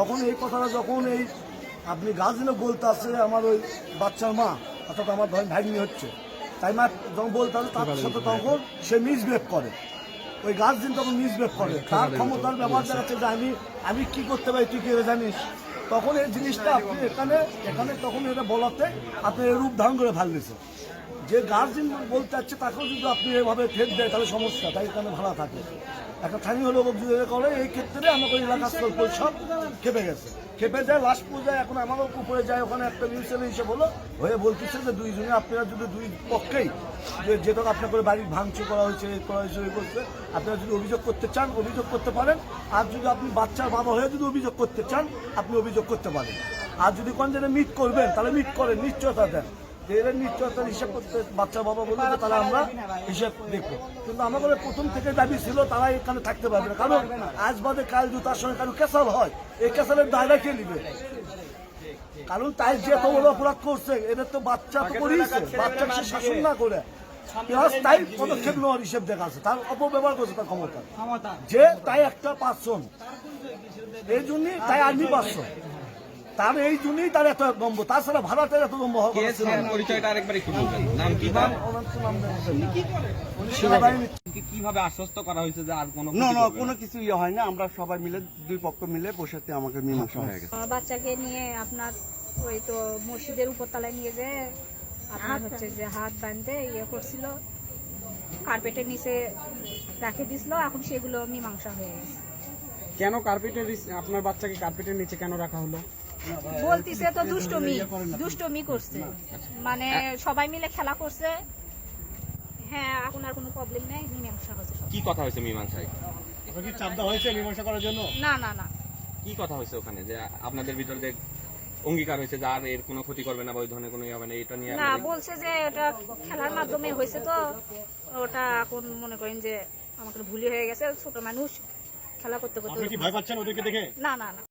তখন এই কথাটা যখন এই আপনি গার্জেনও বলতে আসছে আমার ওই বাচ্চার মা অর্থাৎ আমার ধরেন ভাগ্নি হচ্ছে। তাই মা যখন বলতে আসে তার সাথে তখন সে মিসবিহেভ করে। ওই গার্জেন তখন মিসবিহেভ করে। তার ক্ষমতার ব্যবহার দেখাচ্ছে যে আমি আমি কি করতে পারি তুই কি জানিস? তখন এই জিনিসটা আপনি এখানে এখানে তখন এটা বলাতে আপনি রূপ ধারণ করে ফেলতেছে যে গার্জেন বলতে চাচ্ছে তাকেও যদি আপনি এভাবে ঠেক দেয় তাহলে সমস্যা তাই এখানে ভাড়া থাকে। একটা স্থানীয় লোক এটা করে, এই ক্ষেত্রে আমাকে এলাকা স্থল পরিষদ খেপে গেছে। খেপে যায় লাস্ট পর্যায়ে এখন আমারও উপরে যায়, ওখানে একটা মিউচুয়াল হিসেবে হলো, হয়ে বলতেছে যে দুইজনে, আপনারা যদি দুই পক্ষেই যে যেটা আপনার করে বাড়ির ভাঙচুর করা হয়েছে, এই করা হয়েছে, ওই করছে, আপনারা যদি অভিযোগ করতে চান, অভিযোগ করতে পারেন। আর যদি আপনি বাচ্চার বাবা হয়ে যদি অভিযোগ করতে চান, আপনি অভিযোগ করতে পারেন। আর যদি কোন জায়গায় মিট করবেন, তাহলে মিট করেন, নিশ্চয়তা দেন। এরা নিশ্চয়তার হিসাব করতে বাচ্চা বাবা যে তাহলে আমরা হিসাব দেখব। কিন্তু আমাদের প্রথম থেকে দাবি ছিল তারা এখানে থাকতে পারবে না। কারণ আজ বাদে কাল যদি তার সঙ্গে কারও কেসাল হয়, এই কেসালের দায়রা কে নিবে কারণ তাই যে এত বড় অপরাধ করছে, এদের তো বাচ্চা তো করিয়েছে বাচ্চাকে শাসন না করে। প্লাস তাই পদক্ষেপ নেওয়ার হিসেব দেখা আছে। তার অপব্যবহার করছে তার ক্ষমতা। যে তাই একটা পার্সন এই জন্যই তাই আর্মি পার্সন তার এই জন্যই তার এত দম্ব তাছাড়া ভাড়াটের এত দম্ব। পরিচয়টা আরেকবার একটু বলবেন নাম কি নাম কি- কীভাবে আশ্বস্ত করা হয়েছে যে আর কোনো না না কোনো কিছু ইয়ে হয় না। আমরা সবাই মিলে দুই পক্ষ মিলে বসেতে আমাকে মীমাংসা হয়ে গেছে। বাচ্চাকে নিয়ে আপনার ওই তো মসজিদের উপরতলায় নিয়ে যে আপনার হচ্ছে যে হাত বাঁধতে ইয়ে করছিল। কার্পেটের নিচে রাখে দিছিল এখন সেগুলো মীমাংসা হয়ে গেছে। কেন কার্পেটের আপনার বাচ্চাকে কার্পেটের নিচে কেন রাখা হলো? বলতিছে তো দুষ্টমি দুষ্টমি করছে। মানে সবাই মিলে খেলা করছে। হ্যাঁ এখন আর কোনো প্রবলেম নেই মীমাংসা সব। কি কথা হয়েছে মীমাংসায়? না না না। কি কথা হয়েছে ওখানে? যে আপনাদের ভিতরে অঙ্গীকার হয়েছে যে আর এর কোনো ক্ষতি করবে না বা ওই ধরনের কোনো ইয়ে হবে না এটা নিয়ে না বলছে যে এটা খেলার মাধ্যমে হয়েছে তো। ওটা এখন মনে করেন যে আমাকে ভুলি হয়ে গেছে ছোট মানুষ খেলা করতে করতে না না না।